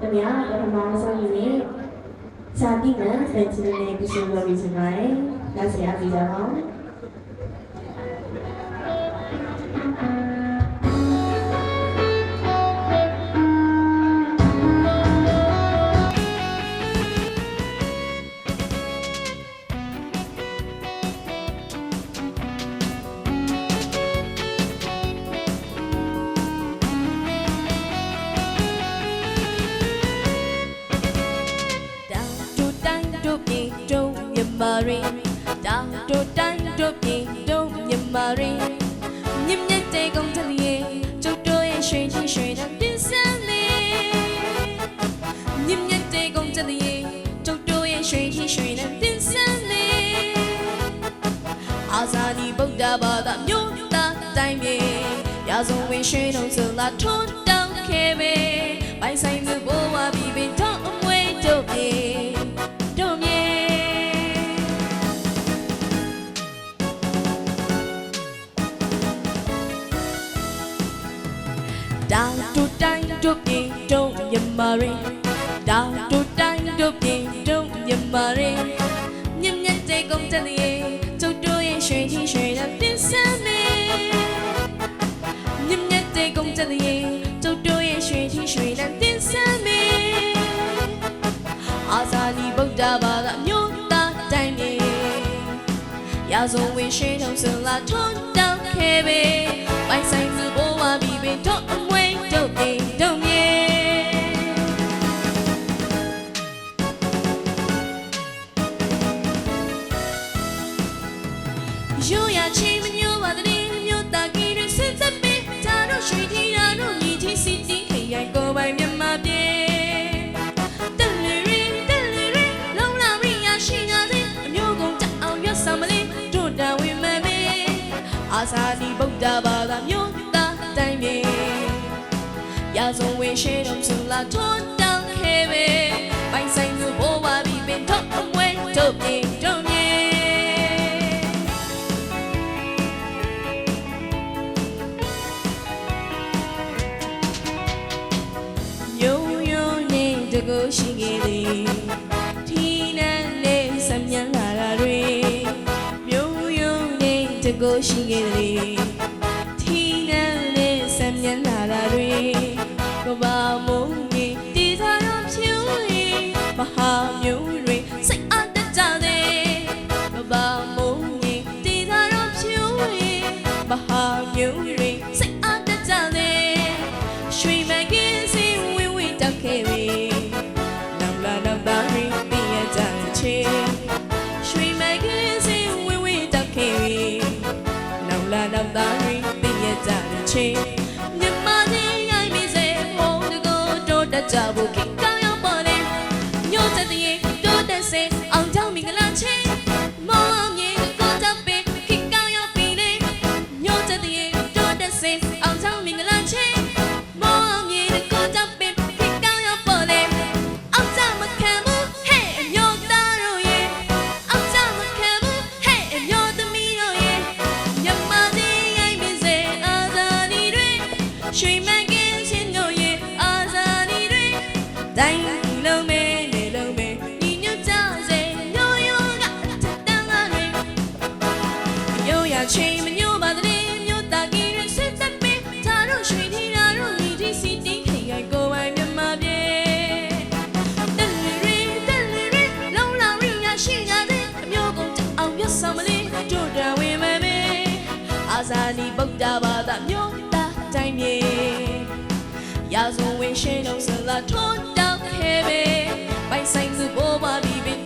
တမယာပထမဆုံးယူနေဇာတိမန်ဖန်ချင်တဲ့ကုစုလို့ပြီးစပါတယ်။ဒါဆရာပြီးကြပါဦး။ ရီတောင်တို့တိုင်းတို့ပြေတုံးမြမာရီမြင့်မြတ်တဲ့ကုန်တည်းရဲ့ကျုပ်တို့ရဲ့ရွှေကြီးရွှေနဲ့ပြင်ဆင်လေးမြင့်မြတ်တဲ့ကုန်တည်းရဲ့ကျုပ်တို့ရဲ့ရွှေကြီးရွှေနဲ့ပြင်ဆင်လေးအာဇာနည်ဗုဒ္ဓဘာသာမြို့သားတိုင်းပြေရာဇဝင်ရွှေတော်စလာထွန်းတောင်းခဲ့ပေပိုင်ဆိုင်မှုဘဝပြီးပြီတော့အမွေတို့ပြေတို့ တောင်တို့တိုင်းတို့ပြေတုံးမြမာရီတောင်တို့တိုင်းတို့ပြေတုံးမြမာရီမြင့်မြတ်တဲ့ကုန်တည်းရဲ့ကျုပ်တို့ရဲ့ရွှေကြီးရွှေနဲ့ပြင်ဆင်နေမြင့်မြတ်တဲ့ကုန်တည်းရဲ့ကျုပ်တို့ရဲ့ရွှေကြီးရွှေနဲ့ပြင်ဆင်နေအာဇာနည်ဗုဒ္ဓဘာသာမြို့သားတိုင်းမြေရာဇဝင်ရွှေတော်စလာထွန်းတောင်းခဲ့ပေပိုင်ဆိုင်မှုဘဝပြီးပင်တော့အမွေတို့ ရိုးရချင်းမညိုပါတဲ့မြို့သားကြီးတွေစစ်သက်ပေးဒါတို့ရွှေထီတာတို့ညီချင်းစီတီခရိုင်ကိုပိုင်မြန်မာပြည်တက်လီရင်တက်လီရင်လုံလာရိယာရှိငါတဲ့အမျိုးကုန်တအောင်ရွတ်ဆောင်မလေးတို့တာဝင်မဲ့မေအာသာဒီဗုဒ္ဓဘာသာမြို့သားတိုင်းမြေရာဇဝင်ရှေတော်ဆလာထွန်း တကူရှိခဲ့သည်ထီနန်းနဲ့ဆမ်းမြန်းလာတာတွေယုံယုံနဲ့တကူရှိခဲ့သည်ထီနန်းနဲ့ဆမ်းမြန်းလာတာတွေကဘာမုံကြီးတည်ထားတော့ဖြူရင်မဟာမျိုးတွေစိတ်အားတကြတဲ့ကဘာမုံကြီးတည်ထားတော့ဖြူရင်မဟာမျိုးတွေစိတ်အားတကြတဲ့ရွှေမကင်းစင်ဝင်းဝင်းတက်ခဲ့ပြီ ကြချေမြမချင်းရိုက်မိစေဘုံတကိုတိုးတက်ကြဖို့ခင်ကော လုံးမဲနေလုံးမဲညီညွတ်ကြစေမျိုးရိုးကအထက်တန်းလာတွေရိုးရချင်းမညို့ပါတဲ့မြို့သားကြီးတွေစစ်သက်ပေးဒါတို့ရွှေထီတာတို့ညီတီစီတီခရိုင်ကိုယ်ပိုင်မြန်မာပြည်တက်လီရီတက်လီရီလုံလာရီရရှိကြတဲ့အမျိုးကုန်တအောင်ပြတ်ဆောင်မလေးတို့တဝင်မဲ့မေအာဇာနည်ဗုဒ္ဓဘာသာမြို့သားတိုင်းမြေရာဇဝင်ရှင်းတော့ဆလာထွန်း တောင်းခဲ့